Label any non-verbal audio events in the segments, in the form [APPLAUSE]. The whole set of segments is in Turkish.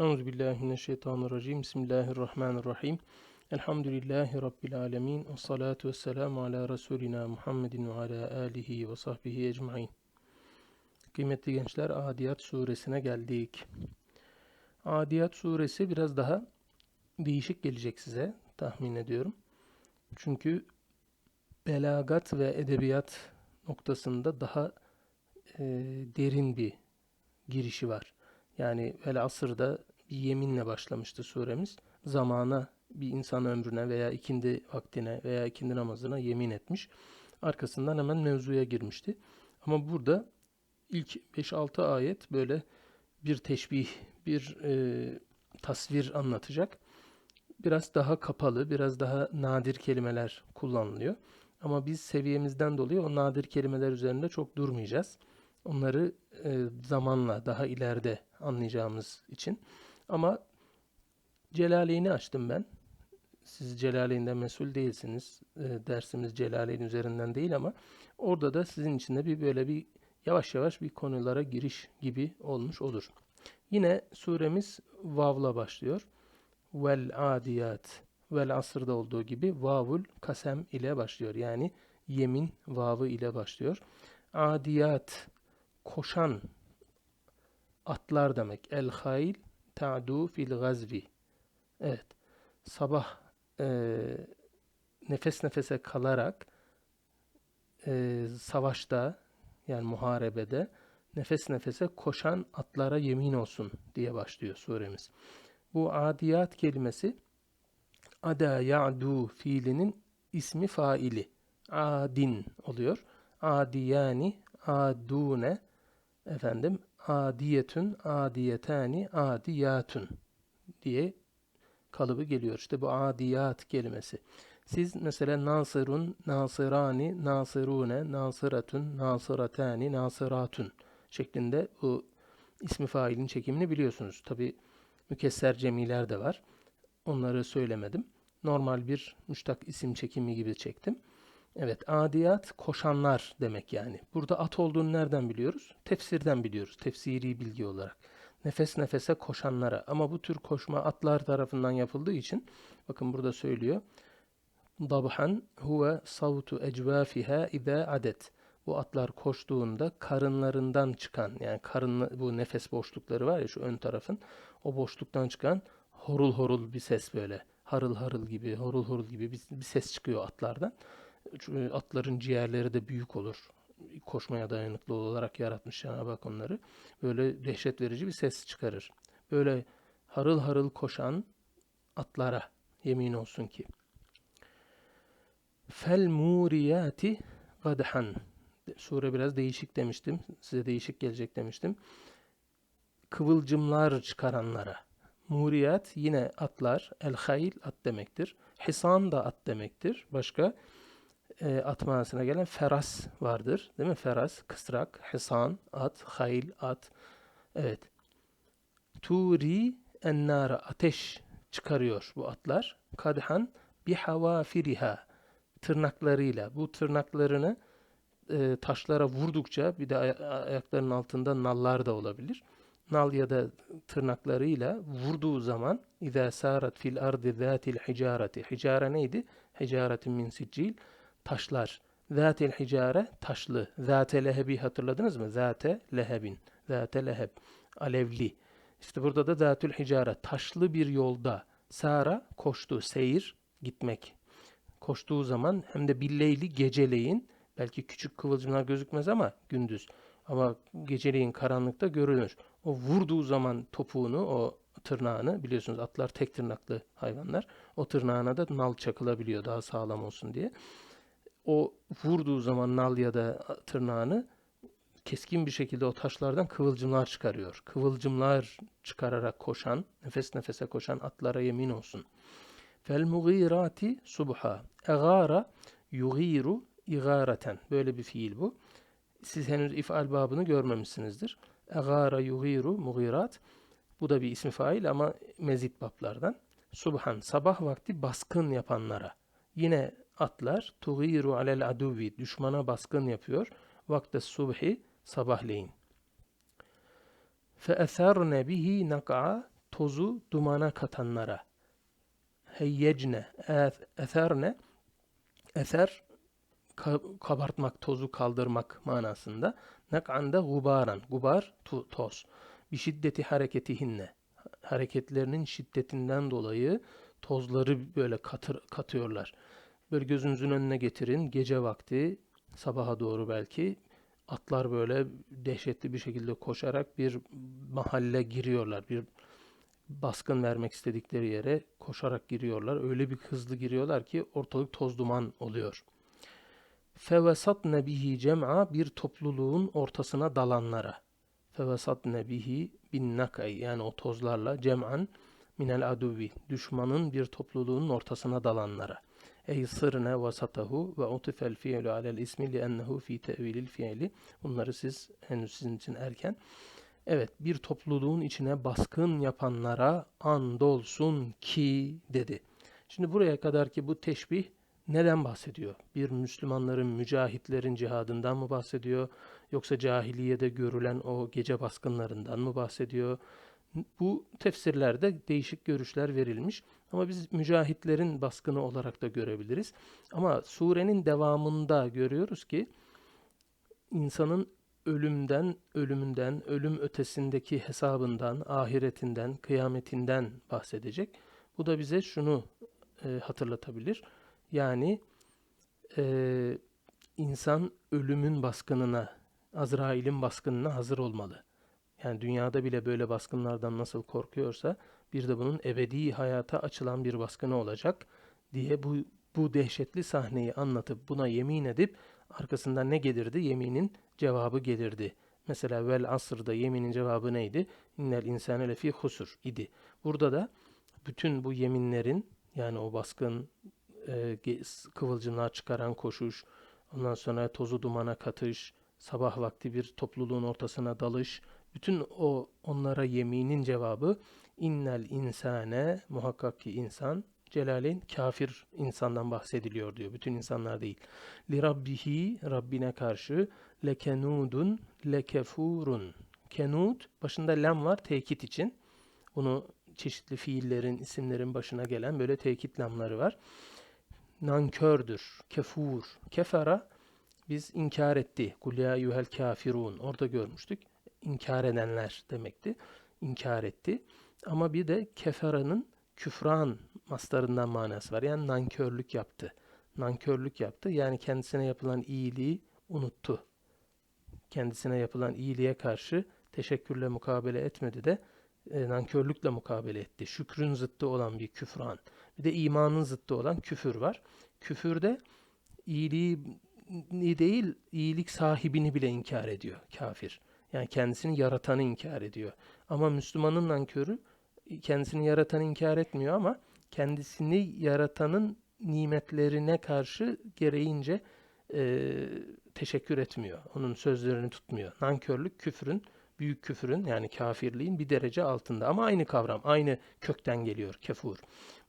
Euzubillahimineşşeytanirracim. Bismillahirrahmanirrahim. Elhamdülillahi Rabbil alemin. Ve salatu ve selamu ala Resulina Muhammedin ve ala alihi ve sahbihi ecmain. Kıymetli gençler Adiyat suresine geldik. Adiyat suresi biraz daha değişik gelecek size tahmin ediyorum. Çünkü belagat ve edebiyat noktasında daha e, derin bir girişi var. Yani vel asırda bir yeminle başlamıştı suremiz. Zamana bir insan ömrüne veya ikindi vaktine veya ikindi namazına yemin etmiş. Arkasından hemen mevzuya girmişti. Ama burada ilk 5-6 ayet böyle bir teşbih, bir e, tasvir anlatacak. Biraz daha kapalı, biraz daha nadir kelimeler kullanılıyor. Ama biz seviyemizden dolayı o nadir kelimeler üzerinde çok durmayacağız. Onları e, zamanla daha ileride anlayacağımız için. Ama Celaleyn'i açtım ben. Siz Celaleyn'den mesul değilsiniz. E, dersimiz Celaleyn üzerinden değil ama orada da sizin için de bir böyle bir yavaş yavaş bir konulara giriş gibi olmuş olur. Yine suremiz vavla başlıyor. Vel adiyat vel asırda olduğu gibi vavul kasem ile başlıyor. Yani yemin vavı ile başlıyor. Adiyat koşan atlar demek. El hayl ta'du fil gazvi. Evet. Sabah e, nefes nefese kalarak e, savaşta yani muharebede nefes nefese koşan atlara yemin olsun diye başlıyor suremiz. Bu adiyat kelimesi ada ya'du fiilinin ismi faili. Adin oluyor. Adiyani, adune, efendim adiyetün, adiyetani, adiyatun diye kalıbı geliyor. İşte bu adiyat kelimesi. Siz mesela nasırun, nasırani, nasırune, nasıratun, nasıratani, nasıratun şeklinde bu ismi failin çekimini biliyorsunuz. Tabi mükesser cemiler de var. Onları söylemedim. Normal bir müştak isim çekimi gibi çektim. Evet, adiyat koşanlar demek yani. Burada at olduğunu nereden biliyoruz? Tefsirden biliyoruz. Tefsiri bilgi olarak. Nefes nefese koşanlara. Ama bu tür koşma atlar tarafından yapıldığı için bakın burada söylüyor. Dabhan huve savtu ecvafiha ida adet. Bu atlar koştuğunda karınlarından çıkan yani karın bu nefes boşlukları var ya şu ön tarafın o boşluktan çıkan horul horul bir ses böyle. Harıl harıl gibi, horul horul gibi bir, bir ses çıkıyor atlardan. Atların ciğerleri de büyük olur. Koşmaya dayanıklı olarak yaratmış Cenab-ı Hak onları. Böyle dehşet verici bir ses çıkarır. Böyle harıl harıl koşan atlara yemin olsun ki. Fel muriyati gadhan. Sure biraz değişik demiştim. Size değişik gelecek demiştim. Kıvılcımlar çıkaranlara. Muriyat yine atlar. El hayl at demektir. Hisan da at demektir. Başka e, at manasına gelen feras vardır. Değil mi? Feras, kısrak, hisan, at, hayl, at. Evet. Turi ennara ateş çıkarıyor bu atlar. Kadhan bihavafiriha tırnaklarıyla. Bu tırnaklarını e, taşlara vurdukça bir de ay- ayaklarının altında nallar da olabilir. Nal ya da tırnaklarıyla vurduğu zaman اِذَا سَارَتْ fil ardi ذَاتِ الْحِجَارَةِ Hicare neydi? Hicaretin min siccil taşlar. Zâtil hicare taşlı. Zâte lehebi hatırladınız mı? Zâte lehebin. Zâte leheb. Alevli. İşte burada da zâtül hicare taşlı bir yolda sara koştu. Seyir gitmek. Koştuğu zaman hem de billeyli geceleyin belki küçük kıvılcımlar gözükmez ama gündüz. Ama geceleyin karanlıkta görünür. O vurduğu zaman topuğunu, o tırnağını biliyorsunuz atlar tek tırnaklı hayvanlar. O tırnağına da nal çakılabiliyor daha sağlam olsun diye o vurduğu zaman nal ya da tırnağını keskin bir şekilde o taşlardan kıvılcımlar çıkarıyor. Kıvılcımlar çıkararak koşan, nefes nefese koşan atlara yemin olsun. Fel mugirati subha. Egara yugiru igareten. Böyle bir fiil bu. Siz henüz ifal babını görmemişsinizdir. Egara yugiru mugirat. Bu da bir ismi fail ama mezit bablardan. Subhan sabah vakti baskın yapanlara. Yine atlar tugiru alel aduvi düşmana baskın yapıyor. Vakte subhi sabahleyin. Fe eserne bihi nak'a tozu dumana katanlara. Heyyecne, eth- etherne, ka- kabartmak, tozu kaldırmak manasında. Nek'an da gubaran, gubar toz. Bir şiddeti hareketihinne, hareketlerinin şiddetinden dolayı tozları böyle katır, katıyorlar. Böyle gözünüzün önüne getirin, gece vakti, sabaha doğru belki atlar böyle dehşetli bir şekilde koşarak bir mahalle giriyorlar. Bir baskın vermek istedikleri yere koşarak giriyorlar. Öyle bir hızlı giriyorlar ki ortalık toz duman oluyor. Fevesatne bihi cem'a bir topluluğun ortasına dalanlara. Fevesatne bihi bin nakay yani o tozlarla cem'an minel aduvi düşmanın bir topluluğun ortasına dalanlara. Ey sırne vasatahu ve utifel fi'lu alel ismi li'ennehu fi tevilil fi'li. Bunları siz henüz sizin için erken. Evet bir topluluğun içine baskın yapanlara andolsun ki dedi. Şimdi buraya kadar ki bu teşbih neden bahsediyor? Bir Müslümanların, mücahitlerin cihadından mı bahsediyor? Yoksa cahiliyede görülen o gece baskınlarından mı bahsediyor? Bu tefsirlerde değişik görüşler verilmiş. Ama biz mücahitlerin baskını olarak da görebiliriz. Ama surenin devamında görüyoruz ki insanın ölümden, ölümünden, ölüm ötesindeki hesabından, ahiretinden, kıyametinden bahsedecek. Bu da bize şunu e, hatırlatabilir. Yani e, insan ölümün baskınına, Azrail'in baskınına hazır olmalı. Yani dünyada bile böyle baskınlardan nasıl korkuyorsa bir de bunun ebedi hayata açılan bir baskını olacak diye bu bu dehşetli sahneyi anlatıp buna yemin edip arkasından ne gelirdi? Yeminin cevabı gelirdi. Mesela vel asırda yeminin cevabı neydi? İnnel insane lefi husur idi. Burada da bütün bu yeminlerin yani o baskın e, kıvılcımlar çıkaran koşuş, ondan sonra tozu dumana katış, sabah vakti bir topluluğun ortasına dalış, bütün o onlara yeminin cevabı innel insane muhakkak ki insan Celal'in kafir insandan bahsediliyor diyor. Bütün insanlar değil. Li rabbihi Rabbine karşı lekenudun lekefurun. Kenud başında lam var tekit için. Bunu çeşitli fiillerin, isimlerin başına gelen böyle tekit lamları var. Nankördür, kefur. Kefera biz inkar etti. Kul ya yuhel kafirun. Orada görmüştük. İnkar edenler demekti. İnkar etti. Ama bir de keferanın küfran mastarından manası var. Yani nankörlük yaptı. Nankörlük yaptı. Yani kendisine yapılan iyiliği unuttu. Kendisine yapılan iyiliğe karşı teşekkürle mukabele etmedi de e, nankörlükle mukabele etti. Şükrün zıttı olan bir küfran. Bir de imanın zıttı olan küfür var. Küfürde iyiliği değil, iyilik sahibini bile inkar ediyor kafir. Yani kendisini yaratanı inkar ediyor. Ama Müslümanın nankörü kendisini yaratanı inkar etmiyor ama kendisini yaratanın nimetlerine karşı gereğince e, teşekkür etmiyor. Onun sözlerini tutmuyor. Nankörlük küfrün, büyük küfrün yani kafirliğin bir derece altında. Ama aynı kavram, aynı kökten geliyor kefur.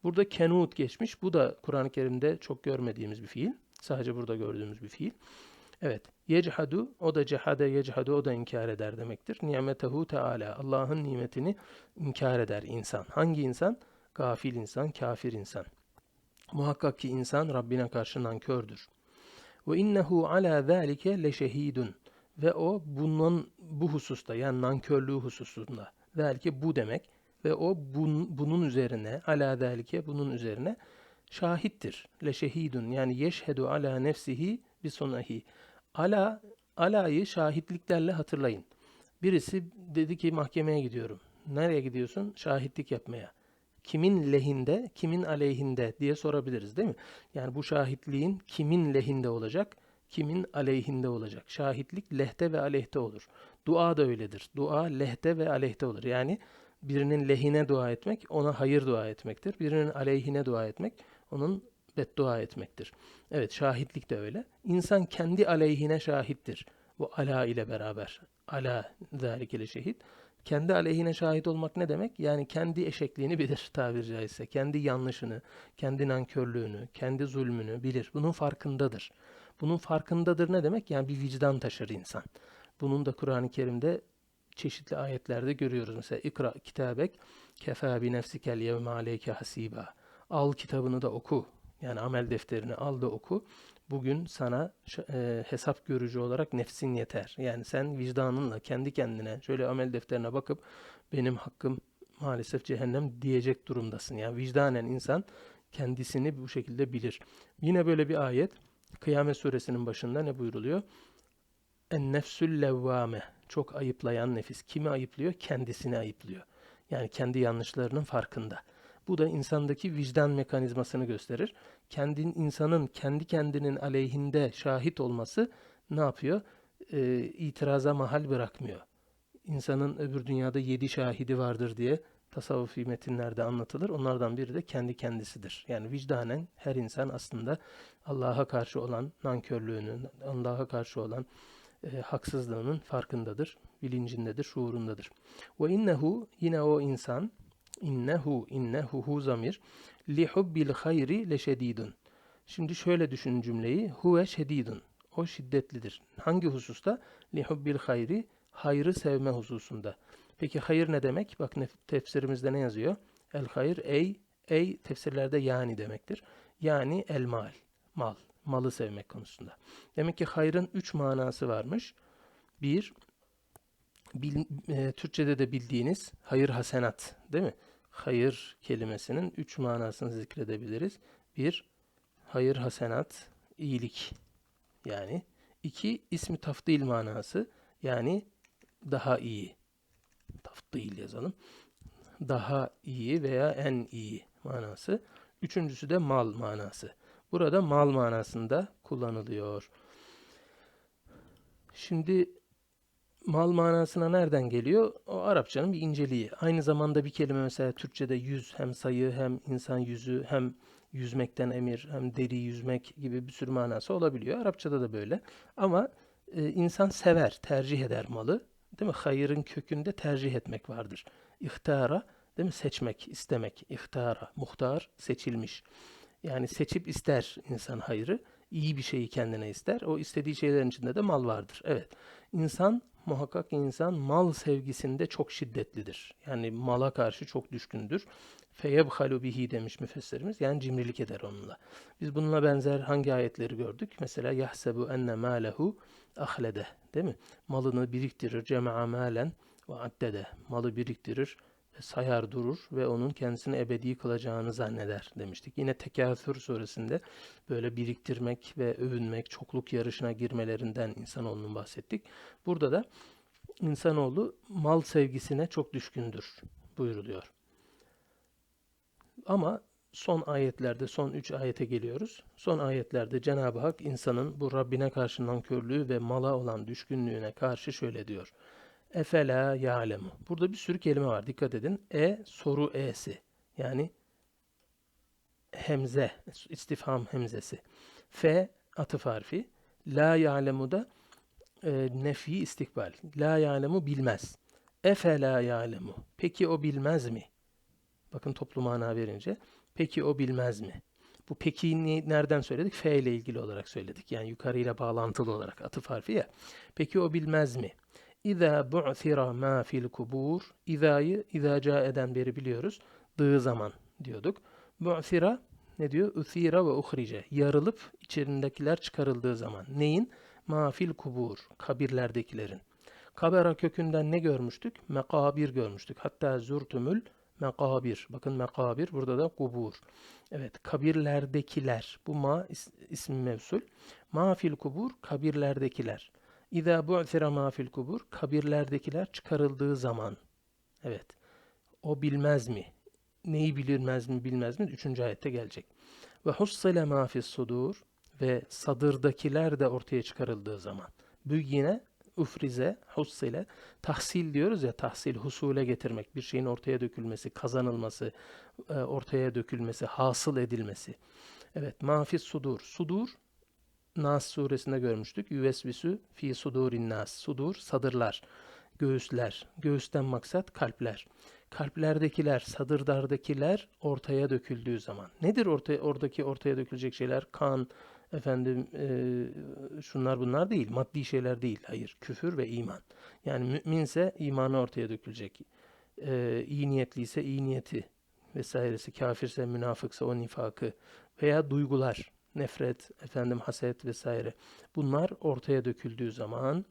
Burada kenut geçmiş. Bu da Kur'an-ı Kerim'de çok görmediğimiz bir fiil. Sadece burada gördüğümüz bir fiil. Evet. Yechadu o da cehade yechadu o da inkar eder demektir. Nimetehu Teala Allah'ın nimetini inkar eder insan. Hangi insan? Gafil insan, kafir insan. Muhakkak ki insan Rabbine karşı nankördür. Ve innehu ala zalike leşehidun. Ve o bunun bu hususta yani nankörlüğü hususunda. Belki bu demek ve o bun, bunun üzerine ala zalike bunun üzerine şahittir. Leşehidun yani yeşhedu ala nefsihi bisunahi. Ala, alayı şahitliklerle hatırlayın. Birisi dedi ki mahkemeye gidiyorum. Nereye gidiyorsun? Şahitlik yapmaya. Kimin lehinde, kimin aleyhinde diye sorabiliriz değil mi? Yani bu şahitliğin kimin lehinde olacak, kimin aleyhinde olacak. Şahitlik lehte ve aleyhte olur. Dua da öyledir. Dua lehte ve aleyhte olur. Yani birinin lehine dua etmek ona hayır dua etmektir. Birinin aleyhine dua etmek onun beddua etmektir. Evet şahitlik de öyle. İnsan kendi aleyhine şahittir. Bu ala ile beraber. Ala zalikele şehit. Kendi aleyhine şahit olmak ne demek? Yani kendi eşekliğini bilir [LAUGHS] tabiri caizse. Kendi yanlışını, kendi nankörlüğünü, kendi zulmünü bilir. Bunun farkındadır. Bunun farkındadır ne demek? Yani bir vicdan taşır insan. Bunun da Kur'an-ı Kerim'de çeşitli ayetlerde görüyoruz. Mesela ikra kitabek kefa bi nefsikel yevme aleyke hasiba. Al kitabını da oku. Yani amel defterini al da oku. Bugün sana e, hesap görücü olarak nefsin yeter. Yani sen vicdanınla kendi kendine şöyle amel defterine bakıp benim hakkım maalesef cehennem diyecek durumdasın. Yani vicdanen insan kendisini bu şekilde bilir. Yine böyle bir ayet Kıyamet suresinin başında ne buyruluyor? En nefsül levvame. Çok ayıplayan nefis. Kimi ayıplıyor? Kendisini ayıplıyor. Yani kendi yanlışlarının farkında. Bu da insandaki vicdan mekanizmasını gösterir. Kendin insanın kendi kendinin aleyhinde şahit olması ne yapıyor? Ee, itiraza mahal bırakmıyor. İnsanın öbür dünyada yedi şahidi vardır diye tasavvufi metinlerde anlatılır. Onlardan biri de kendi kendisidir. Yani vicdanen her insan aslında Allah'a karşı olan nankörlüğünün, Allah'a karşı olan e, haksızlığının farkındadır, bilincindedir, şuurundadır. Ve innehu yine o insan innehu innehu hu zamir li hubbil hayri leşedidun. Şimdi şöyle düşün cümleyi. Huve şedidun. O şiddetlidir. Hangi hususta? Li hubbil hayri hayrı sevme hususunda. Peki hayır ne demek? Bak tefsirimizde ne yazıyor? El hayır ey ey tefsirlerde yani demektir. Yani el mal. Mal. Malı sevmek konusunda. Demek ki hayrın üç manası varmış. Bir, bil, e, Türkçe'de de bildiğiniz hayır hasenat değil mi? Hayır kelimesinin üç manasını zikredebiliriz. Bir, hayır hasenat, iyilik yani. iki ismi tafdil manası yani daha iyi. Tafdil yazalım. Daha iyi veya en iyi manası. Üçüncüsü de mal manası. Burada mal manasında kullanılıyor. Şimdi mal manasına nereden geliyor? O Arapçanın bir inceliği. Aynı zamanda bir kelime mesela Türkçe'de yüz hem sayı hem insan yüzü hem yüzmekten emir hem deri yüzmek gibi bir sürü manası olabiliyor. Arapçada da böyle. Ama e, insan sever, tercih eder malı. Değil mi? Hayırın kökünde tercih etmek vardır. İhtara, değil mi? Seçmek, istemek. İhtara, muhtar, seçilmiş. Yani seçip ister insan hayrı. iyi bir şeyi kendine ister. O istediği şeylerin içinde de mal vardır. Evet. İnsan muhakkak insan mal sevgisinde çok şiddetlidir. Yani mala karşı çok düşkündür. Feyebhalu bihi demiş müfessirimiz. Yani cimrilik eder onunla. Biz bununla benzer hangi ayetleri gördük? Mesela yahsebu enne malehu ahlede. Değil mi? Malını biriktirir. Cema'a malen ve addede. Malı biriktirir sayar durur ve onun kendisini ebedi kılacağını zanneder demiştik. Yine Tekâthür suresinde böyle biriktirmek ve övünmek, çokluk yarışına girmelerinden insanoğlunun bahsettik. Burada da insanoğlu mal sevgisine çok düşkündür buyuruluyor. Ama son ayetlerde, son üç ayete geliyoruz. Son ayetlerde Cenab-ı Hak insanın bu Rabbine karşı nankörlüğü ve mala olan düşkünlüğüne karşı şöyle diyor. Efela ya'lemu. Burada bir sürü kelime var. Dikkat edin. E soru e'si. Yani hemze, istifham hemzesi. F atıf harfi. La ya'lemu da e, nefi istikbal. La ya'lemu bilmez. Efela ya'lemu. Peki o bilmez mi? Bakın toplu mana verince. Peki o bilmez mi? Bu peki nereden söyledik? F ile ilgili olarak söyledik. Yani yukarıyla bağlantılı olarak atıf harfi ya. Peki o bilmez mi? İza bu'thira ma fil kubur. İza'yı iza eden beri biliyoruz. Dığı zaman diyorduk. Bu'thira ne diyor? Uthira ve uhrice. Yarılıp içerindekiler çıkarıldığı zaman. Neyin? Ma fil kubur. Kabirlerdekilerin. Kabera kökünden ne görmüştük? Mekabir görmüştük. Hatta zurtumül mekabir. Bakın mekabir burada da kubur. Evet kabirlerdekiler. Bu ma is, ismi mevsul. Ma fil kubur kabirlerdekiler. İza bu'thira ma fil kubur kabirlerdekiler çıkarıldığı zaman. Evet. O bilmez mi? Neyi bilmez mi bilmez mi? Üçüncü ayette gelecek. Ve hussile ma fis sudur ve sadırdakiler de ortaya çıkarıldığı zaman. Bu yine ufrize, hussile, tahsil diyoruz ya tahsil, husule getirmek, bir şeyin ortaya dökülmesi, kazanılması, e, ortaya dökülmesi, hasıl edilmesi. Evet, mafis sudur. Sudur Nas suresinde görmüştük. Yüvesvisü fi sudurin nas. Sudur, sadırlar, göğüsler. Göğüsten maksat kalpler. Kalplerdekiler, sadırdardakiler ortaya döküldüğü zaman. Nedir ortaya, oradaki ortaya dökülecek şeyler? Kan, efendim e, şunlar bunlar değil, maddi şeyler değil. Hayır, küfür ve iman. Yani müminse imanı ortaya dökülecek. E, iyi niyetliyse iyi niyeti vesairesi, kafirse münafıksa o nifakı veya duygular, nefret, efendim haset vesaire. Bunlar ortaya döküldüğü zaman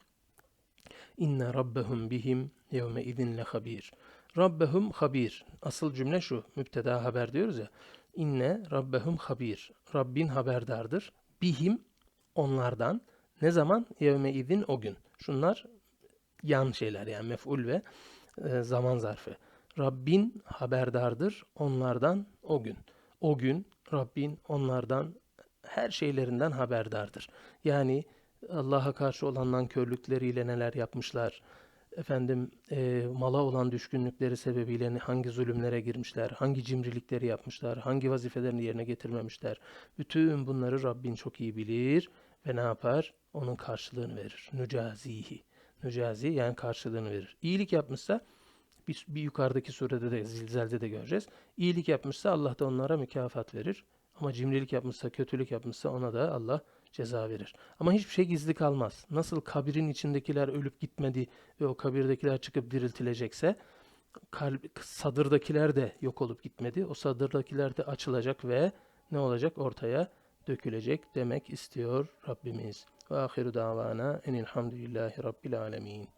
inne rabbehum bihim yevme idin lehabir. Rabbehum habir. Asıl cümle şu. Müpteda haber diyoruz ya. İnne rabbehum habir. Rabbin haberdardır. Bihim onlardan. Ne zaman? Yevme idin o gün. Şunlar yan şeyler yani mef'ul ve e, zaman zarfı. Rabbin haberdardır onlardan o gün. O gün Rabbin onlardan her şeylerinden haberdardır. Yani Allah'a karşı olan nankörlükleriyle neler yapmışlar, efendim e, mala olan düşkünlükleri sebebiyle hangi zulümlere girmişler, hangi cimrilikleri yapmışlar, hangi vazifelerini yerine getirmemişler. Bütün bunları Rabbin çok iyi bilir ve ne yapar? Onun karşılığını verir. Nücazihi. Nücazi yani karşılığını verir. İyilik yapmışsa bir, bir yukarıdaki surede de zilzelde de göreceğiz. İyilik yapmışsa Allah da onlara mükafat verir. Ama cimrilik yapmışsa, kötülük yapmışsa ona da Allah ceza verir. Ama hiçbir şey gizli kalmaz. Nasıl kabirin içindekiler ölüp gitmedi ve o kabirdekiler çıkıp diriltilecekse kalp, sadırdakiler de yok olup gitmedi. O sadırdakiler de açılacak ve ne olacak? Ortaya dökülecek demek istiyor Rabbimiz. Ve ahiru davana enilhamdülillahi rabbil alemin.